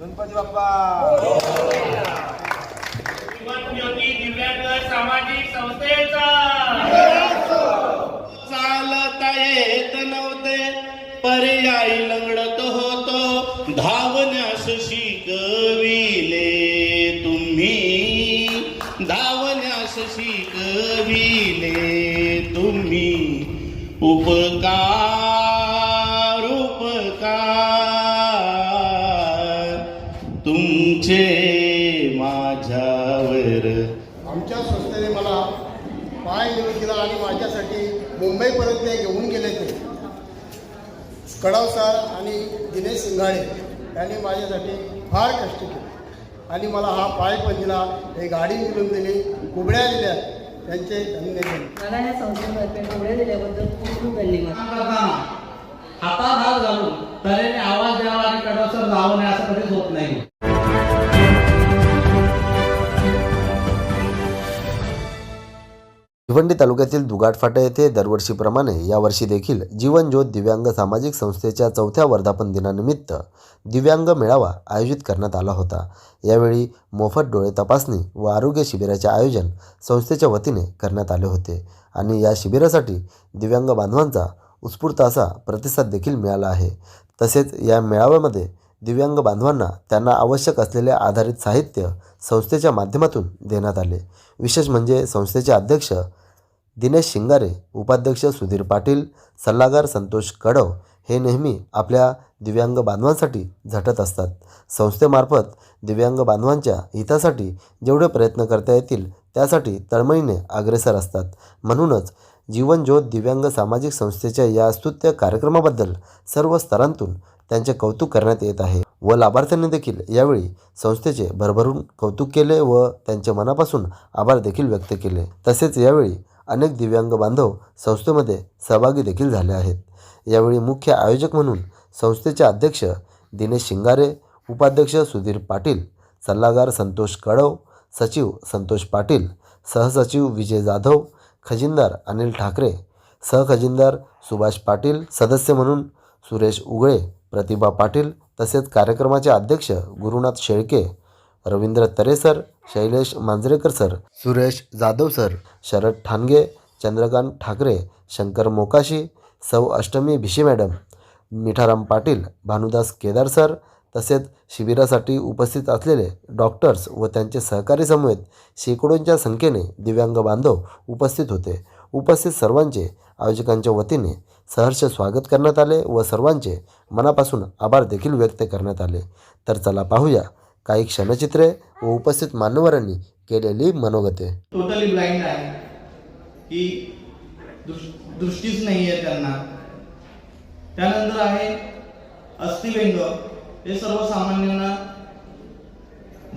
गणपती बाप्पा! ज्योती दिव्यांग सामाजिक संस्थेचा! चालता येत नव्हते पर्यायी लंगडत होतो. धावण्यास शिकविले तुम्ही. धावण्यास शिकविले तुम्ही. उपकार माझ्यासाठी मुंबईपर्यंत ते घेऊन गेले ते. कडाव सर आणि दिनेश सिंघाडे यांनी माझ्यासाठी फार कष्ट केले. आणि मला हा पाय पण दिला हे गाडी मिळून दिली कुबड्या दिल्या. त्यांचे धन्यवाद मला या संस्थेतर्फे पुढे दिल्याबद्दल खूप खूप धन्यवाद. करताना हातात हात घालून तऱ्हेने आवाज द्यावा आणि कडसर जावं नाही असं कधीच होत नाही. भिवंडी तालुक्यातील दुगाट फाटा येथे दरवर्षीप्रमाणे यावर्षी देखील जीवनज्योत दिव्यांग सामाजिक संस्थेच्या चौथ्या वर्धापन दिनानिमित्त दिव्यांग मेळावा आयोजित करण्यात आला होता. यावेळी मोफत डोळे तपासणी व आरोग्य शिबिराचे आयोजन संस्थेच्या वतीने करण्यात आले होते आणि या शिबिरासाठी दिव्यांग बांधवांचा उत्स्फूर्त असा प्रतिसाद देखील मिळाला आहे. तसेच या मेळाव्यामध्ये दिव्यांग बांधवांना त्यांना आवश्यक असलेले आधारित साहित्य संस्थेच्या माध्यमातून देण्यात आले. विशेष म्हणजे संस्थेचे अध्यक्ष दिनेश शिंगारे उपाध्यक्ष सुधीर पाटील सल्लागार संतोष कडव हे नेहमी आपल्या दिव्यांग बांधवांसाठी झटत असतात. संस्थेमार्फत दिव्यांग बांधवांच्या हितासाठी जेवढे प्रयत्न करता येतील त्यासाठी तळमळीने अग्रेसर असतात. म्हणूनच जीवनज्योत दिव्यांग सामाजिक संस्थेच्या या स्तुत्य कार्यक्रमाबद्दल सर्व स्तरांतून त्यांचे कौतुक करण्यात येत आहे व लाभार्थ्यांनी देखील यावेळी संस्थेचे भरभरून कौतुक केले व त्यांचे मनापासून आभार देखील व्यक्त केले. तसेच यावेळी अनेक दिव्यांग बांधव संस्थेमध्ये सहभागी देखील झाले आहेत. यावेळी मुख्य आयोजक म्हणून संस्थेचे अध्यक्ष दिनेश शिंगारे उपाध्यक्ष सुधीर पाटील सल्लागार संतोष कडव सचिव संतोष पाटील सहसचिव विजय जाधव खजिनदार अनिल ठाकरे सहखजिनदार सुभाष पाटील सदस्य म्हणून सुरेश उगळे प्रतिभा पाटील तसेच कार्यक्रमाचे अध्यक्ष गुरुनाथ शेळके रवींद्र तरेसर शैलेश मांजरेकर सर सुरेश जाधव सर शरद ठाणगे चंद्रकांत ठाकरे शंकर मोकाशी सौ अष्टमी भिशी मॅडम मिठाराम पाटील भानुदास केदार सर तसेच शिबिरासाठी उपस्थित असलेले डॉक्टर्स व त्यांचे सहकारी समवेत शेकडोंच्या संख्येने दिव्यांग बांधव उपस्थित होते. उपस्थित सर्वांचे आयोजकांच्या वतीने सहर्ष स्वागत करण्यात आले व सर्वांचे मनापासून आभार देखील व्यक्त करण्यात आले. तर चला पाहूया काही क्षणचित्रे व उपस्थित मान्यवरांनी केलेली मनोगते. टोटली ब्लाइंड आहे. की दृष्टीच नाही आहे त्यांना. त्यानंतर आहे अस्थिलिंग. हे सर्वसामान्यांना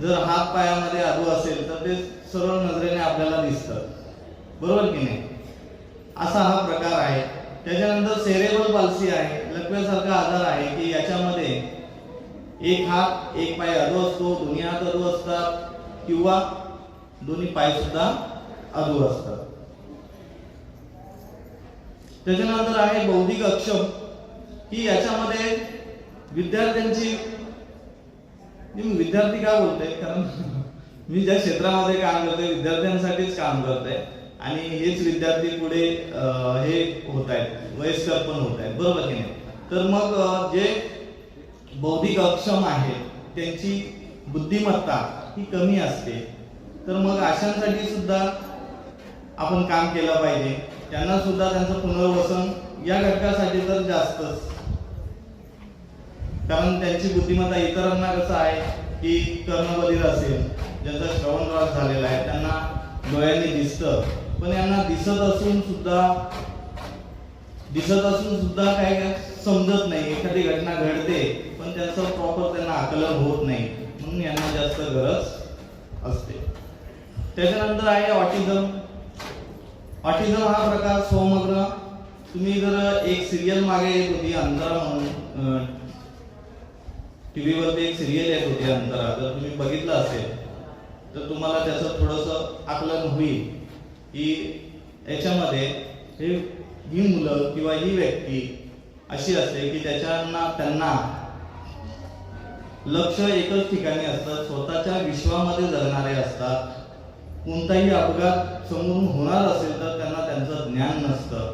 जर हात पायामध्ये आधू असेल तर ते सर्व नजरेने आपल्याला दिसतं. बरोबर की नाही? असा हा प्रकार आहे. त्याच्यानंतर सेरेबल पालसी आहे. लकव्यासारखा आजार आहे की याच्यामध्ये एक हात एक पाय अधू असतो दोन्ही हात अधू असतात किंवा दोन्ही पाय सुद्धा अधू असतात. त्याच्यानंतर आहे बौद्धिक अक्षम. की याच्यामध्ये विद्यार्थ्यांची विद्यार्थी का बोलतोय? कारण मी ज्या क्षेत्रामध्ये काम करते विद्यार्थ्यांसाठीच काम करते आणि हेच विद्यार्थी पुढे हे होत आहेत वयस्कर पण होत आहेत बरोबर की नाही? तर मग जे बौद्धिक अक्षम आहेत त्यांची बुद्धिमत्ता ही कमी असते. तर मग अशांसाठी सुद्धा आपण काम केलं पाहिजे. त्यांना सुद्धा त्यांचं पुनर्वसन या घटकासाठी तर जास्तच. कारण त्यांची बुद्धिमत्ता इतरांना कसं आहे की कर्णबधीर असेल ज्यांचा श्रवणरास झालेला आहे त्यांना डोळ्यांनी दिसतं. पण यांना दिसत असून सुद्धा दिसत असून सुद्धा काय काय समजत नाही. एखादी घटना घडते पण त्याचं प्रॉपर त्यांना आकलन होत नाही. म्हणून यांना जास्त गरज असते. त्याच्यानंतर आहे ऑटिझम ऑटिझम हा प्रकार सोमग्र. तुम्ही जर एक सिरियल मागे येत होती अंतरा म्हणून टीव्हीवरती एक सिरियल येत होती अंतरा जर तुम्ही बघितलं असेल तर तुम्हाला त्याचं थोडंसं आकलन होईल की याच्यामध्ये हे ही मुलं किंवा ही व्यक्ती अशी असते की त्याच्यांना त्यांना लक्ष एकच ठिकाणी असतं स्वतःच्या विश्वामध्ये जगणारे असतात. कोणताही अपघात समोरून होणार असेल तर त्यांना त्यांचं ज्ञान नसतं.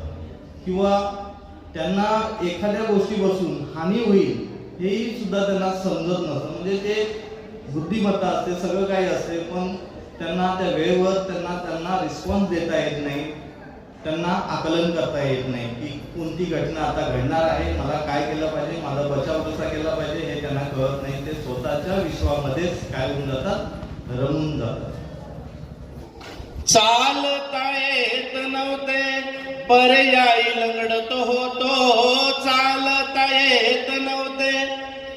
किंवा त्यांना एखाद्या गोष्टीपासून हानी होईल हेही सुद्धा त्यांना समजत नसतं. म्हणजे ते बुद्धिमत्ता असते सगळं काही असते पण त्यांना त्या वेळेवर त्यांना त्यांना रिस्पॉन्स देता येत नाही. त्यांना आकलन करता येत नाही की कोणती घटना आता घडणार आहे मला काय केलं पाहिजे माझा बचाव कसा केला पाहिजे हे त्यांना कळत नाही. ते स्वतःच्या विश्वामध्येच काय होऊन जातात? रमून जातात. चालता येत नव्हते पर्यायी लंगडत होतो. चालता येत नव्हते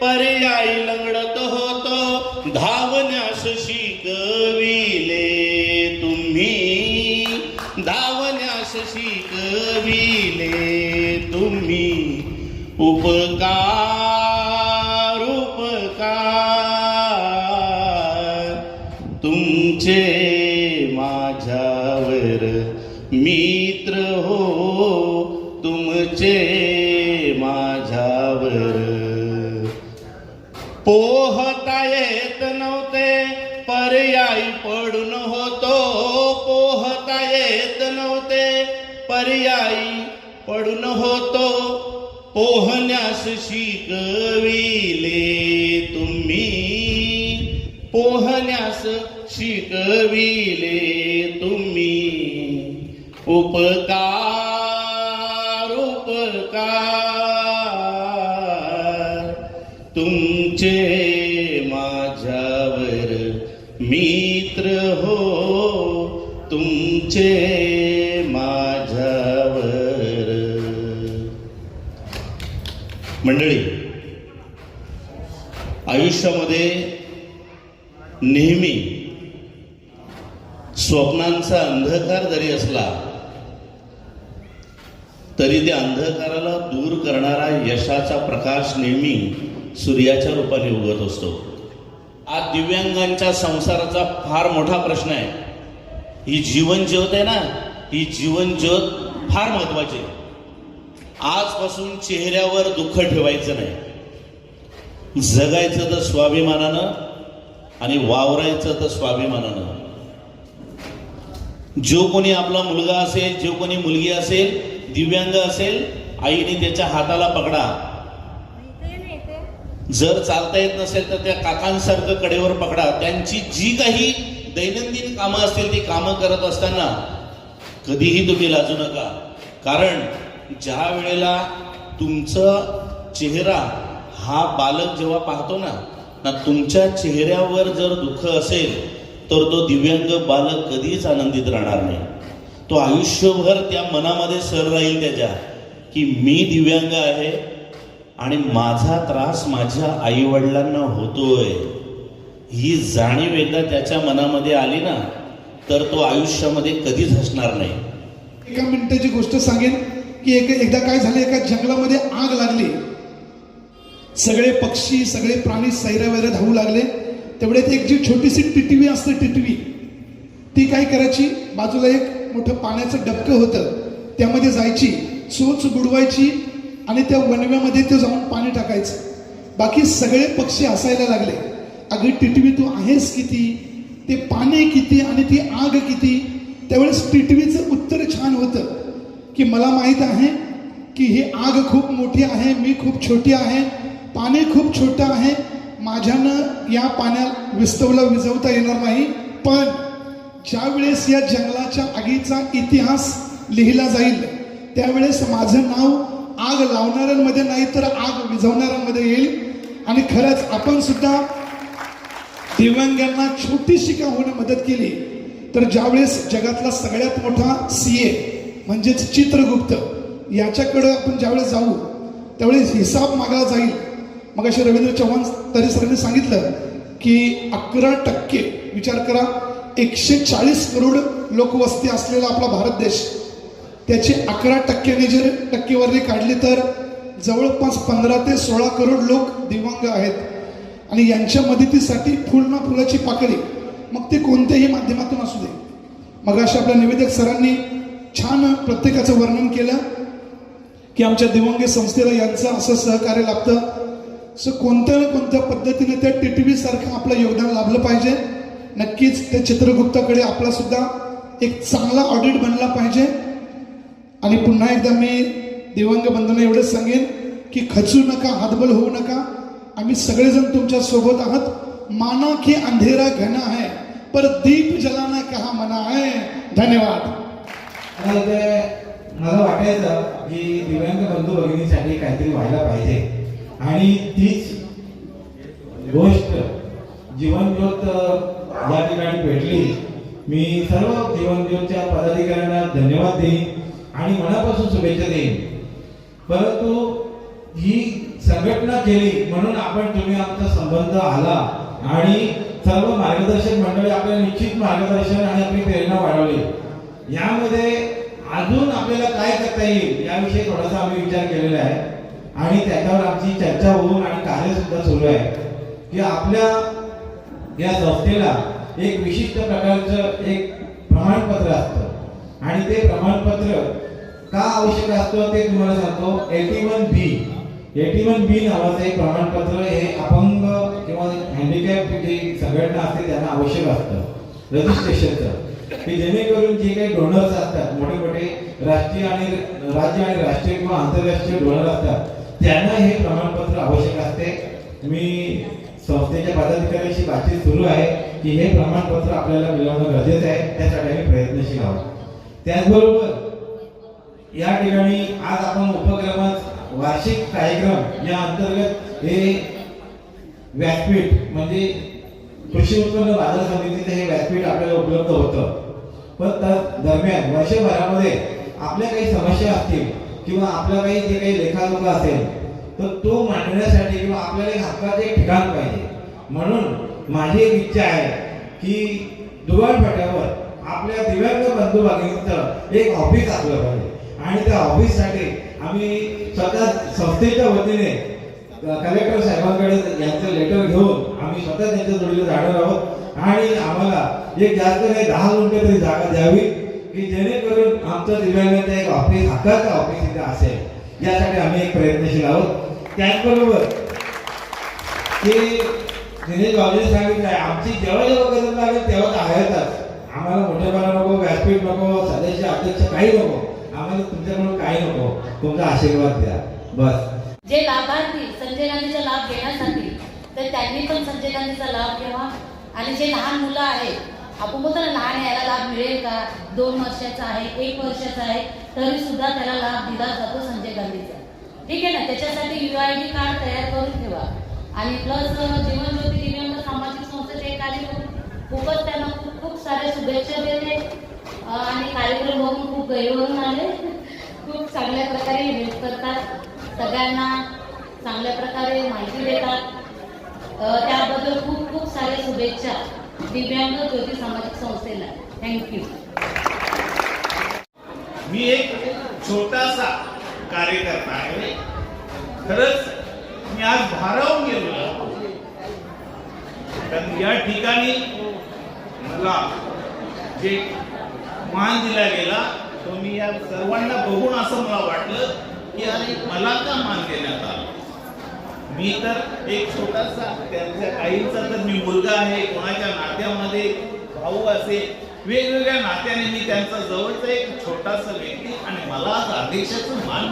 पर्यायी लंगडत होतो. धावण्यास उपकार उपकार. तुमचे माझ्यावर मित्र हो तुमचे माझ्यावर. पोह उपकार उपकार. तुमचे माझ्यावर मित्र हो. तुमचे माझ्यावर. मंडळी आयुष्यामध्ये नेहमी स्वप्नांचा अंधकार जरी असला तरी त्या अंधकाराला दूर करणारा यशाचा प्रकाश नेहमी सूर्याच्या रूपाने उगत असतो. आज दिव्यांगांच्या संसाराचा फार मोठा प्रश्न आहे. ही जीवन ज्योत आहे ना ही जीवन ज्योत फार महत्वाची आहे. आजपासून चेहऱ्यावर दुःख ठेवायचं नाही. जगायचं तर स्वाभिमानानं आणि वावरायचं तर स्वाभिमानानं. जो कोणी आपला मुलगा असेल जो कोणी मुलगी असेल दिव्यांग असेल आईने त्याच्या हाताला पकडा. जर चालता येत नसेल तर त्या काकांसारखं कडेवर पकडा. त्यांची जी काही दैनंदिन कामं असतील ती कामं करत असताना कधीही तुम्ही लाजू नका. कारण ज्या वेळेला तुमचा चेहरा हा बालक जेव्हा पाहतो ना ना तुमच्या चेहऱ्यावर जर दुःख असेल तर तो दिव्यांग बालक कधीच आनंदित राहणार नाही. तो आयुष्यभर त्या मनामध्ये सर राहील त्याच्या की मी दिव्यांग आहे आणि माझा त्रास माझ्या आईवडिलांना होतोय. ही जाणीव एकदा त्याच्या मनामध्ये आली ना तर तो आयुष्यामध्ये कधीच हसणार नाही. एका मिनिटाची गोष्ट सांगेन की एक एकदा काय झालं एका जंगलामध्ये आग लागली. सगळे पक्षी सगळे प्राणी सैरा धावू लागले. तेवढ्यात एक जी छोटीशी टिटवी असते टिटवी ती काय करायची? बाजूला एक मोठं पाण्याचं डबकं होतं. त्यामध्ये जायची चोच बुडवायची आणि त्या वनव्यामध्ये ते जाऊन पाणी टाकायचं. बाकी सगळे पक्षी असायला लागले. अगं टिटवी तू आहेस किती? ते पाणी किती आणि ती आग किती? त्यावेळेस टिटवीचं उत्तर छान होतं. की मला माहीत आहे की ही आग खूप मोठी आहे मी खूप छोटी आहे पाणी खूप छोटं आहे माझ्यानं या पाण्यात विस्तवलं विझवता येणार नाही पण ज्या वेळेस या जंगलाच्या आगीचा इतिहास लिहिला जाईल त्यावेळेस माझं नाव आग लावणाऱ्यांमध्ये नाही तर आग विझवणाऱ्यांमध्ये येईल. आणि खरंच आपण सुद्धा दिव्यांगांना छोटीशी का होणं मदत केली तर ज्यावेळेस जगातला सगळ्यात मोठा सी ए म्हणजेच चित्रगुप्त याच्याकडं आपण ज्यावेळेस जाऊ त्यावेळेस हिसाब मागला जाईल. मग असे रवींद्र चव्हाण तरी सरांनी सांगितलं की अकरा टक्के विचार करा एकशे चाळीस करोड लोकवस्ती असलेला आपला भारत देश त्याची अकरा टक्क्याने जर टक्केवारी काढली तर जवळपास पंधरा ते सोळा करोड लोक दिव्यांग आहेत. आणि यांच्या मदतीसाठी फुल ना फुलाची पाकळी मग ते कोणत्याही माध्यमातून असू दे. मग अशा आपल्या निवेदक सरांनी छान प्रत्येकाचं वर्णन केलं की आमच्या दिवंगी संस्थेला यांचं असं सहकार्य लाभतं. सो कोणत्या ना कोणत्या पद्धतीने त्या टी टी सारखं आपलं योगदान लाभलं पाहिजे. नक्कीच त्या चित्रगुप्ताकडे आपला सुद्धा एक चांगला ऑडिट बनला पाहिजे. आणि पुन्हा एकदा मी दिवंग बंधूंना एवढंच सांगेन की खचू नका हातबल होऊ नका. आम्ही सगळेजण तुमच्यासोबत आहात. माना की अंधेरा घना आहे पर दीप जलाना कहा मना आहे. धन्यवाद. मला वाटायचं की दिव्यांग बंधू भगिनीसाठी काहीतरी व्हायला पाहिजे. आणि तीच गोष्ट जीवनज्योत या ठिकाणी भेटली. मी सर्व जीवनज्योतच्या पदाधिकाऱ्यांना धन्यवाद देईन आणि मनापासून शुभेच्छा देईन. परंतु ही संघटना केली म्हणून आपण तुम्ही आमचा संबंध आला आणि सर्व मार्गदर्शक मंडळी आपल्याला निश्चित मार्गदर्शन आणि आपली प्रेरणा वाढवली. यामध्ये अजून आपल्याला काय करता येईल याविषयी थोडासा आम्ही विचार केलेला आहे. आणि त्याच्यावर आमची चर्चा होऊन आणि कार्य सुद्धा सुरू आहे. की आपल्या या संस्थेला एक विशिष्ट प्रकारचं एक प्रमाणपत्र असतं. आणि ते प्रमाणपत्र का आवश्यक असतं ते तुम्हाला सांगतो. Eighty one B eighty one B नावाचं एक प्रमाणपत्र हे अपंग किंवा हँडिकॅप जे संघटना असते त्यांना आवश्यक असतं. रजिस्ट्रेशनचं की जेणेकरून जे काही डोनर्स असतात मोठे मोठे राष्ट्रीय आणि राज्य आणि राष्ट्रीय किंवा आंतरराष्ट्रीय डोनर असतात त्यांना हे प्रमाणपत्र आवश्यक असते. मी संस्थेच्या पदाधिकाऱ्यांशी बातचीत सुरू आहे की हे प्रमाणपत्र आपल्याला मिळवणं गरजेचं आहे त्यासाठी आम्ही प्रयत्नशील आहोत. त्याचबरोबर या ठिकाणी आज आपण उपक्रमात वार्षिक कार्यक्रम या अंतर्गत हे व्यासपीठ म्हणजे कृषी उत्पन्न बाजार समितीचं हे व्यासपीठ आपल्याला उपलब्ध होतं. पण त्या दरम्यान वर्षभरामध्ये आपल्या काही समस्या असतील किंवा आपल्या काही जे काही लेखाजोखा असेल तर तो मांडण्यासाठी किंवा आपल्याला एक हक्काचं एक ठिकाण पाहिजे. म्हणून माझी एक इच्छा आहे की दुवारपाट्यावर आपल्या दिव्यांग बंधू एक ऑफिस असलं पाहिजे. आणि त्या ऑफिससाठी आम्ही स्वतः संस्थेच्या वतीने कलेक्टर साहेबांकडे यांचं लेटर घेऊन आम्ही स्वतः त्यांच्या जोडीला जाणार आहोत. आणि आम्हाला एक जास्त नाही दहा गुंठे तरी जागा द्यावी की जेणेकरून आमचं दिव्यांगाचं एक ऑफिस हक्काचं ऑफिस इथे असेल. यासाठी आम्ही एक प्रयत्नशील आहोत. त्याचबरोबर ते दिनेश बाबूने सांगितलं आहे आमची जेव्हा जेव्हा गरज लागेल तेव्हा तर आहेतच. आम्हाला मोठेपणा नको व्यासपीठ नको सदस्य अध्यक्ष काही नको. आम्हाला तुमच्याकडून काही नको. तुमचा आशीर्वाद द्या. बस. जे लाभार्थी संजय गांधीचा लाभ घेण्यासाठी तर त्यांनी पण संजय गांधीचा लाभ घ्यावा. आणि जे लहान मुलं आहेत आपण बोलतो ना लहान याला लाभ मिळेल का? दोन वर्षाचा आहे एक वर्षाचा आहे तरी सुद्धा त्याला लाभ दिला जातो संजय गांधीचा. ठीक आहे ना? त्याच्यासाठी यू आय डी कार्ड तयार करून ठेवा. आणि प्लस जीवनज्योती दिव्यांग सामाजिक संस्थेचे हे कार्यक्रम खूपच त्यांना खूप खूप साऱ्या शुभेच्छा देते. आणि कार्यक्रम बघून खूप गैरवरून आले. खूप चांगल्या प्रकारे हेल्प करतात. सगळ्यांना चांगल्या प्रकारे माहिती देतात. त्याबद्दल खूप खूप साऱ्या शुभेच्छा. दिव्यांग ज्योती सामाजिक संस्थेला. थँक्यू मी एक छोटासा कार्यकर्ता आहे. खरंच मी आज भारावून गेलो कारण या ठिकाणी मला जे मान दिला गेला तो मी या सर्वांना बघून असं मला वाटलं की अरे मला का मान देण्यात आला? मी तर एक छोटासा त्यांच्या काहींचा तर मी मुलगा आहे कोणाच्या नात्यामध्ये भाऊ असे वेगवेगळ्या नात्याने मी त्यांचा जवळचा एक छोटासा व्यक्ती आणि मला आज अध्यक्षाचं मान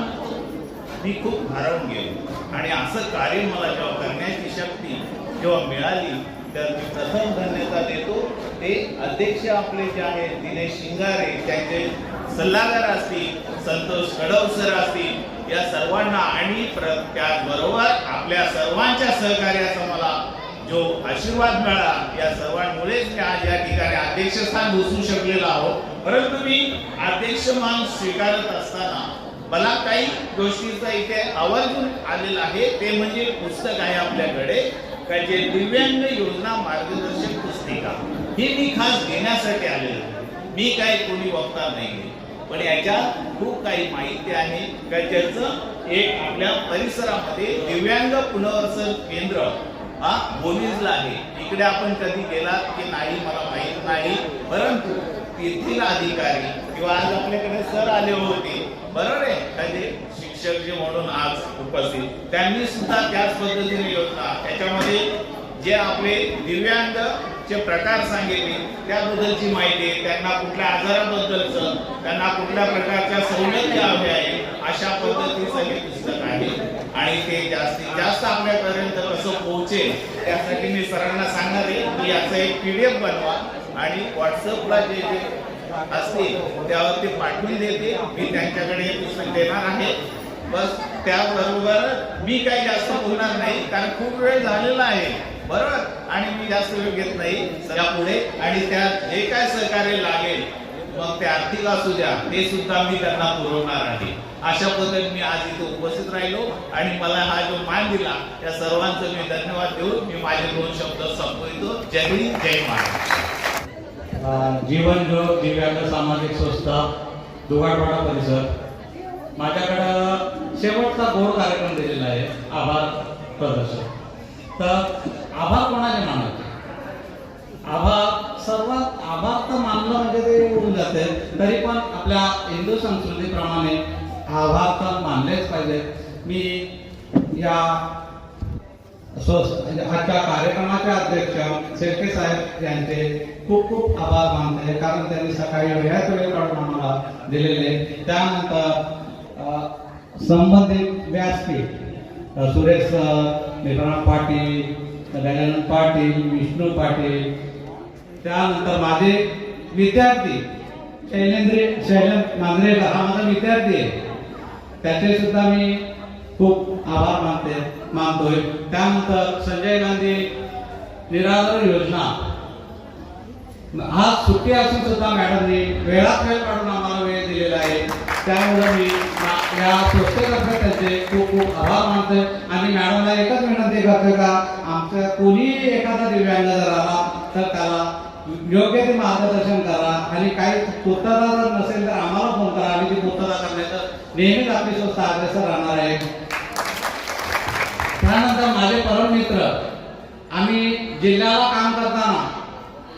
मी खूप भारावून गेलो. आणि असं कार्य मला जेव्हा करण्याची शक्ती जेव्हा मिळाली तर मी प्रथम धन्यता देतो. ते अध्यक्ष आपले जे आहेत दिनेश शिंगारे त्यांचे सल्लागार असतील संतोष कडव सर असतील या सर्वांना आणि त्याचबरोबर आपल्या सर्वांच्या सहकार्याचा मला जो आशीर्वाद मिळाला या सर्वांमुळेच मी आज या ठिकाणी अध्यक्षस्थान बसू शकलेलो आहोत. परंतु मी अध्यक्ष मान स्वीकारत असताना मला काही गोष्टीचा इथे आवर्जून आलेला आहे. ते म्हणजे पुस्तक आहे आपल्याकडे का जे दिव्यांग योजना मार्गदर्शक पुस्तिका. ही मी खास घेण्यासाठी आलेलो मी काही कोणी वक्ता नाही पण याच्यात खूप काही माहिती आहे. का ज्याचं एक आपल्या परिसरामध्ये दिव्यांग पुनर्वसन केंद्र हा बोलीजला आहे. इकडे आपण कधी गेलात की नाही मला माहीत नाही. परंतु तेथील अधिकारी किंवा आज आपल्याकडे सर आले होते बरोबर आहे? का शिक्षक जे म्हणून आज उपस्थित त्यांनी सुद्धा त्याच पद्धतीने योजना त्याच्यामध्ये जे आपले दिव्यांग चे प्रकार सांगितले त्याबद्दलची माहिती त्यांना कुठल्या आजाराबद्दलचं त्यांना कुठल्या प्रकारच्या सवलती हव्या आहे अशा पद्धतीचं हे पुस्तक आहे आणि ते जास्तीत जास्त आपल्यापर्यंत कसं पोहोचेल त्यासाठी मी सरांना सांगणार आहे की याचं एक पी डी एफ बनवा आणि व्हॉट्सअपला जे जे असतील त्यावर ते पाठवून देते. मी त्यांच्याकडे हे पुस्तक देणार आहे. बस त्याबरोबर मी काही जास्त बोलणार नाही कारण खूप वेळ झालेला आहे. बरोबर आणि मी जास्त वेळ घेत नाही पुढे. आणि त्यात जे काय सहकार्य लागेल मग ते आर्थिक असू द्या ते सुद्धा मी त्यांना पुरवणार आहे. अशा पद्धतीने मी आज इथे उपस्थित राहिलो आणि मला हा जो मान दिला त्या सर्वांचं मी धन्यवाद देऊन मी माझे दोन शब्द संपवितो. जय हिंद जय महाराष्ट्र. जीवन ज्योत दिव्यांग सामाजिक संस्था दुगाडवाडा परिसर. माझ्याकडं शेवटचा गोड कार्यक्रम दिलेला आहे आभार प्रदर्शन. तर आभार कोणाचे मानायचे आभार सर्वात आभार तर मानलं म्हणजे ते होऊन जाते. तरी पण आपल्या हिंदू संस्कृतीप्रमाणे आभार तर मानलेच पाहिजे. मी या म्हणजे आजच्या कार्यक्रमाचे अध्यक्ष शेळके साहेब यांचे खूप खूप आभार मानते कारण त्यांनी सकाळी वेळात वेळ काढून आम्हाला दिलेले. त्यानंतर संबंधित व्यासपीठ सुरेश सर पाटील गजानन पाटील विष्णू पाटील त्यानंतर माझे विद्यार्थी शैलेंद्र शैलेंद्र मांजरेकर हा माझा विद्यार्थी आहे. त्याचे सुद्धा मी खूप आभार मानते मानतोय. त्यानंतर संजय गांधी निराधार योजना. हा सुट्टी असून सुद्धा मॅडमनी वेळात वेळ काढून वेळ आहे. त्यामुळे मी या पुस्तकाचे त्यांचे खूप खूप आभार मानतोय. आणि मॅडमला एकच विनंती करतो का आमच्या कोणीही एखादा दिव्यांग जर आला तर त्याला योग्य ते मार्गदर्शन करा. आणि काही पूर्तता जर नसेल तर आम्हाला फोन करा. आम्ही ती पूर्तता करण्याचं नेहमीच आपली संस्था अग्रेसर राहणार आहे. त्यानंतर माझे परम मित्र आम्ही जिल्ह्याला काम करताना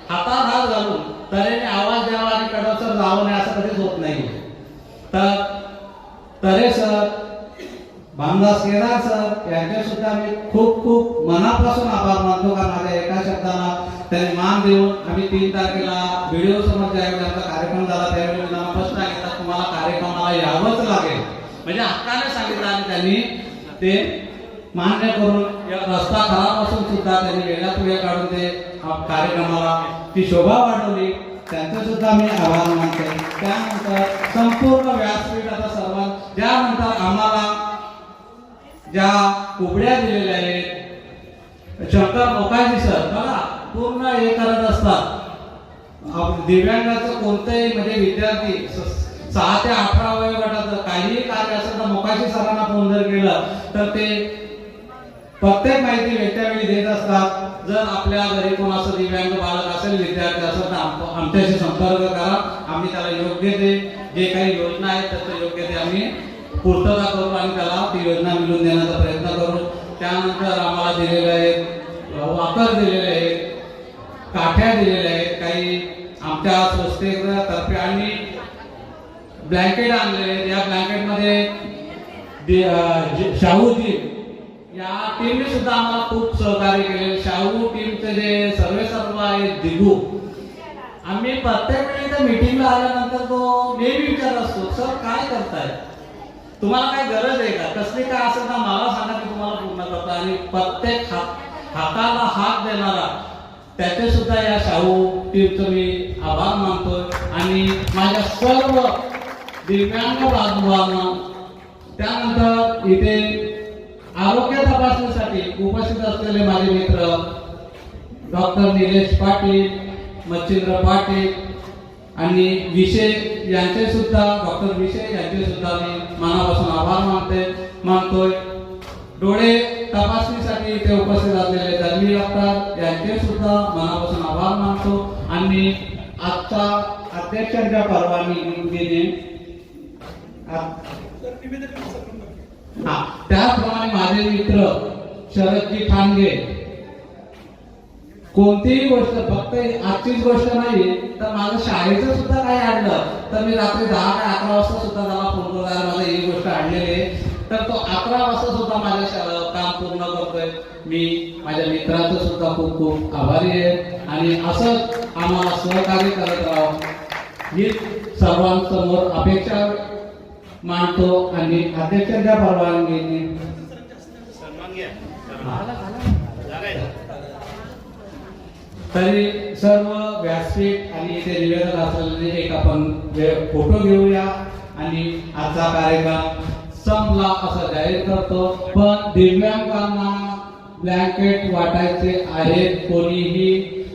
हातात हात घालून तऱ्हेने आवाज द्यावा आणि कडसर जाऊ नये असं कधीच होत नाही. तर तरे सर भामदास केदार सर यांचे सुद्धा मी खूप खूप मनापासून आभार मानतो का माझ्या एका शब्दाला त्यांनी मान देऊन आम्ही तीन तारखेला व्हिडिओ समोर ज्यावेळी आमचा कार्यक्रम झाला त्यावेळी मी प्रश्न स्पष्ट तुम्हाला कार्यक्रमाला यावंच लागेल. म्हणजे हक्काने सांगितलं आणि त्यांनी ते मान्य करून या रस्ता खराब असून सुद्धा त्यांनी वेगळ्यात वेळ काढून ते कार्यक्रमाला ती शोभा वाढवली. त्यांचं सुद्धा मी आभार मानते. त्यानंतर संपूर्ण व्यासपीठ आता ज्यानंतर आम्हाला ज्या उबड्या दिलेल्या आहेत शंकर मोकाजी सर बघा पूर्ण हे करत असतात. दिव्यांगाचं कोणतंही म्हणजे विद्यार्थी सहा ते अठरा वयोगटाचं काहीही कार्य असेल तर मोकाशी सरांना फोन जर केलं तर ते प्रत्येक माहिती वेळच्यावेळी देत असतात. जर आपल्या घरी कोण असं दिव्यांग बालक असेल विद्यार्थी असेल तर आमच्याशी संपर्क करा. आम्ही त्याला योग्य ते जे काही योजना आहेत त्याचं योग्य ते आम्ही पूर्तता करू आणि त्याला ती योजना मिळवून देण्याचा प्रयत्न करू. त्यानंतर आम्हाला दिलेले आहेत वाकर दिलेले आहेत काठ्या दिलेल्या आहेत काही आमच्या संस्थेतर्फे आणि ब्लँकेट आणलेले आहेत. या ब्लँकेटमध्ये शाहूजी या टीमने सुद्धा आम्हाला खूप सहकार्य केले. शाहू टीमचे जे सर्वे सर्व आहेत दिगू. आम्ही प्रत्येक वेळी त्या मीटिंगला आल्यानंतर तो नेहमी विचार असतो सर काय करताय? तुम्हाला काय गरज आहे का? कसली काय असेल तर मला सांगा की तुम्हाला पूर्ण करता. आणि प्रत्येक हात हाताला हात देणारा त्याचे सुद्धा या शाहू टीमचं मी आभार मानतोय. आणि माझ्या सर्व दिव्यांग बांधवांना त्यानंतर इथे आरोग्य तपासणीसाठी उपस्थित असलेले माझे मित्र डॉक्टर निलेश पाटील मच्छिंद्र पाटील आणि विषय यांचे सुद्धा डॉक्टर विषय यांचे सुद्धा मी मनापासून आभार मानते मानतोय. डोळे तपासणीसाठी इथे उपस्थित असलेले दलवी डॉक्टर यांचे सुद्धा मनापासून आभार मानतो आणि आजचा अध्यक्षांच्या परवानगीने आ- हा त्याचप्रमाणे माझे मित्र शरदजी ठाणगे. कोणतीही गोष्ट फक्त आजचीच गोष्ट नाही तर माझं शाळेचं सुद्धा काही आणलं. तर मी रात्री दहा ते अकरा वाजता सुद्धा त्याला फोन करतो मला ही गोष्ट आणलेली आहे. तर तो अकरा वाजता सुद्धा माझ्या शा- काम पूर्ण करतोय. मी माझ्या मित्राचं सुद्धा खूप खूप आभारी आहे. आणि असंच आम्हाला सहकार्य करत राहावं ही सर्वांसमोर अपेक्षा मांडतो आणि अध्यक्षांच्या परवानगीने घ्या तरी सर्व व्यासपीठ आणि इथे निवेदन असलेले एक आपण फोटो घेऊया आणि आजचा कार्यक्रम संपला असं जाहीर करतो. पण दिव्यांगांना ब्लँकेट वाटायचे आहेत कोणीही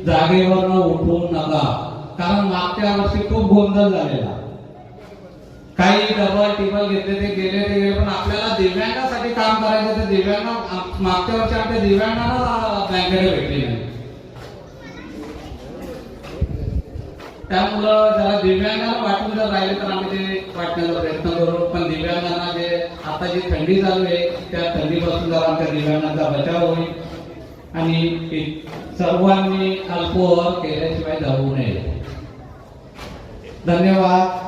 जागेवरनं उठू नका. कारण मागच्या वर्षी खूप गोंधळ झालेला. काही डबल टिबल घेतले ते गेले ते गेले पण आपल्याला दिव्यांगासाठी काम करायचं तर दिव्यांग मागच्या वर्षी आमच्या दिव्यांगांना ब्लँकेट भेटली नाही त्यामुळं जरा दिव्यांगाला वाटून जर राहिले तर आम्ही ते वाटण्याचा प्रयत्न करू. पण दिव्यांगांना जे आता जी थंडी चालू आहे त्या थंडीपासून जरा आमच्या दिव्यांगांचा बचाव होईल. आणि सर्वांनी अल्पोवर केल्याशिवाय जाऊ नये. धन्यवाद.